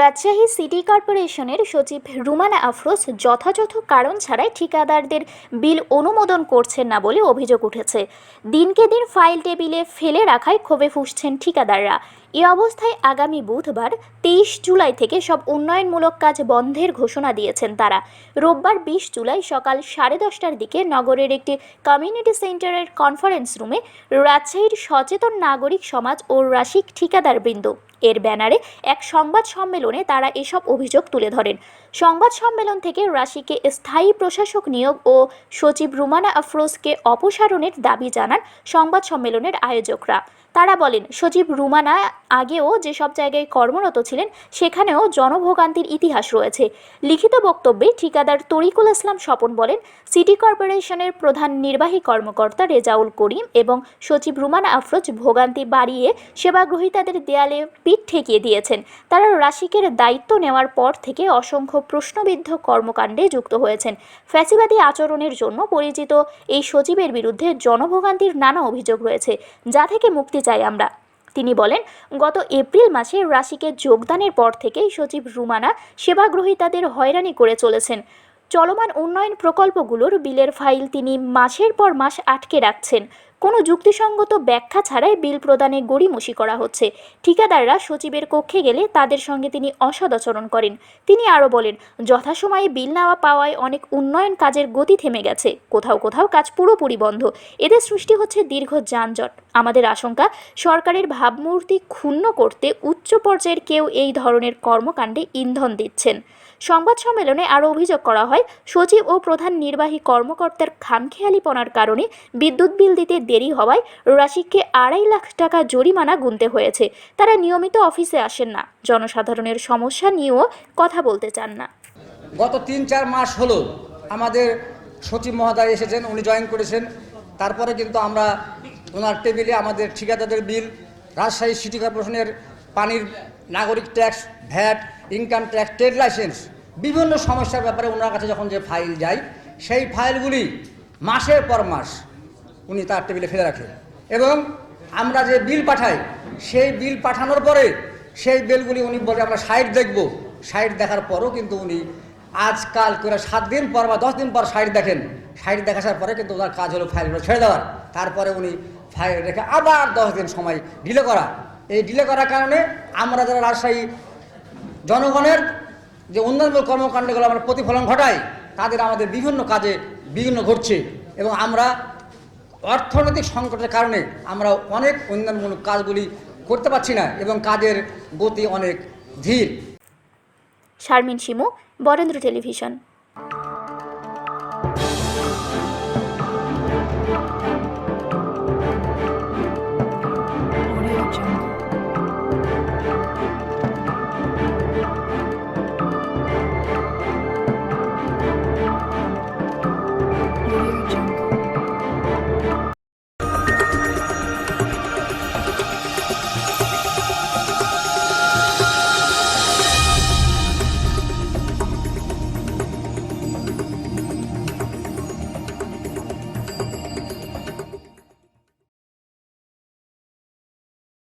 Rajshahi city কর্পোরেশনের সচিব রুমানা আফরোজ যথাযথ কারণ ছাড়াই ঠিকাদারদের বিল অনুমোদন করছেন না বলে অভিযোগ উঠেছে। দিনকে দিন ফাইল টেবিলে ফেলে রাখায় ক্ষোভে ফুসছেন ঠিকাদাররা। এ অবস্থায় আগামী বুধবার তেইশ জুলাই থেকে সব উন্নয়নমূলক কাজ বন্ধের ঘোষণা দিয়েছেন তারা। রোববার বিশ জুলাই সকাল সাড়ে দশটার দিকে নগরের একটি কমিউনিটি সেন্টারের কনফারেন্স রুমে রাজশাহীর সচেতন নাগরিক সমাজ ও রাশিক ঠিকাদারবৃন্দ এর ব্যানারে এক সংবাদ সম্মেলনে তারা এসব অভিযোগ তুলে ধরেন। সংবাদ সম্মেলন থেকে রাশিকে স্থায়ী প্রশাসক নিয়োগ ও সচিব রুমানা আফরোজকে অপসারণের দাবি জানান সংবাদ সম্মেলনের আয়োজকরা। তারা বলেন, সচিব রুমানা আগেও যেসব জায়গায় কর্মরত ছিলেন, সেখানেও জনভোগান্তির ইতিহাস রয়েছে। লিখিত বক্তব্যে ঠিকাদার তরিকুল ইসলাম স্বপন বলেন, সিটি কর্পোরেশনের প্রধান নির্বাহী কর্মকর্তা রেজাউল করিম এবং সচিব রুমানা আফরোজ ভোগান্তি বাড়িয়ে সেবাগ্রহীতাদের দেয়ালে পিঠ ঠেকিয়ে দিয়েছেন। তারা রাশিকের দায়িত্ব নেওয়ার পর থেকে অসংখ্য প্রশ্নবিদ্ধ কর্মকাণ্ডে যুক্ত হয়েছেন। ফ্যাসিবাদী আচরণের জন্য পরিচিত এই সচিবের বিরুদ্ধে জনভোগান্তির নানা অভিযোগ রয়েছে, যা থেকে মুক্তি চাই আমরা। তিনি বলেন, গত এপ্রিল মাসে রাশিকে যোগদানের পর থেকেই সচিব রুমানা সেবাগ্রহীতাদের হয়রানি করে চলেছেন। চলমান উন্নয়ন প্রকল্পগুলোর বিলের ফাইল তিনি মাসের পর মাস আটকে রাখছেন। কোনো যুক্তিসঙ্গত ব্যাখ্যা ছাড়াই বিল প্রদানে গড়িমসি করা হচ্ছে। ঠিকাদাররা সচিবের কক্ষে গেলে তাদের সঙ্গে তিনি অসদাচরণ করেন। তিনি আরও বলেন, যথাসময়ে বিল নেওয়া পাওয়ায় অনেক উন্নয়ন কাজের গতি থেমে গেছে। কোথাও কোথাও কাজ পুরোপুরি বন্ধ। এদের সৃষ্টি হচ্ছে দীর্ঘ যানজট। আমাদের আশঙ্কা, সরকারের ভাবমূর্তি ক্ষুণ্ণ করতে উচ্চ পর্যায়ের কেউ এই ধরনের কর্মকাণ্ডে ইন্ধন দিচ্ছেন। সংবাদ সম্মেলনে আরও অভিযোগ করা হয়, সচিব ও প্রধান নির্বাহী কর্মকর্তার খামখেয়ালিপনার কারণে বিদ্যুৎ বিল দিতে দেরি হওয়ায় রাশিককে আড়াই লাখ টাকা জরিমানা গুনতে হয়েছে। তারা নিয়মিত অফিসে আসেন না। জনসাধারণের সমস্যা নিয়েও কথা বলতে চান না। গত তিন চার মাস হলো আমাদের সচিব মহোদয় এসেছেন, উনি জয়েন করেছেন। তারপরে কিন্তু আমরা ওনার টেবিলে আমাদের ঠিকাদারদের বিল, রাজশাহী সিটি কর্পোরেশনের পানির নাগরিক tax VAT income tax trade licence বিভিন্ন সমস্যার ব্যাপারে ওনার কাছে যখন যে ফাইল যায় সেই ফাইলগুলি মাসের পর মাস উনি তার টেবিলে ফেলে রাখেন এবং আমরা যে বিল পাঠাই, সেই বিল পাঠানোর পরে সেই বিলগুলি উনি বলে, আমরা সাইট দেখব। সাইট দেখার পরও কিন্তু উনি আজকাল করে সাত দিন পর বা দশ দিন পর সাইট দেখেন। সাইট দেখার পরে কিন্তু ওনার কাজ হলো ফাইলগুলো ছেড়ে দেওয়ার। তারপরে উনি ফাইল রেখে আবার দশ দিন সময় ডিলে করা। এই ডিলে করার কারণে আমরা যারা রাজশাহী জনগণের যে উন্নয়নমূলক কর্মকাণ্ডগুলো আমরা প্রতিফলন ঘটাই, তাদের আমাদের বিভিন্ন কাজে বিঘ্ন ঘটছে এবং আমরা অর্থনৈতিক সংকটের কারণে আমরা অনেক উন্নয়নমূলক কাজগুলি করতে পারছি না এবং কাজের গতি অনেক ধীর। শারমিন শিমু, বরেন্দ্র টেলিভিশন।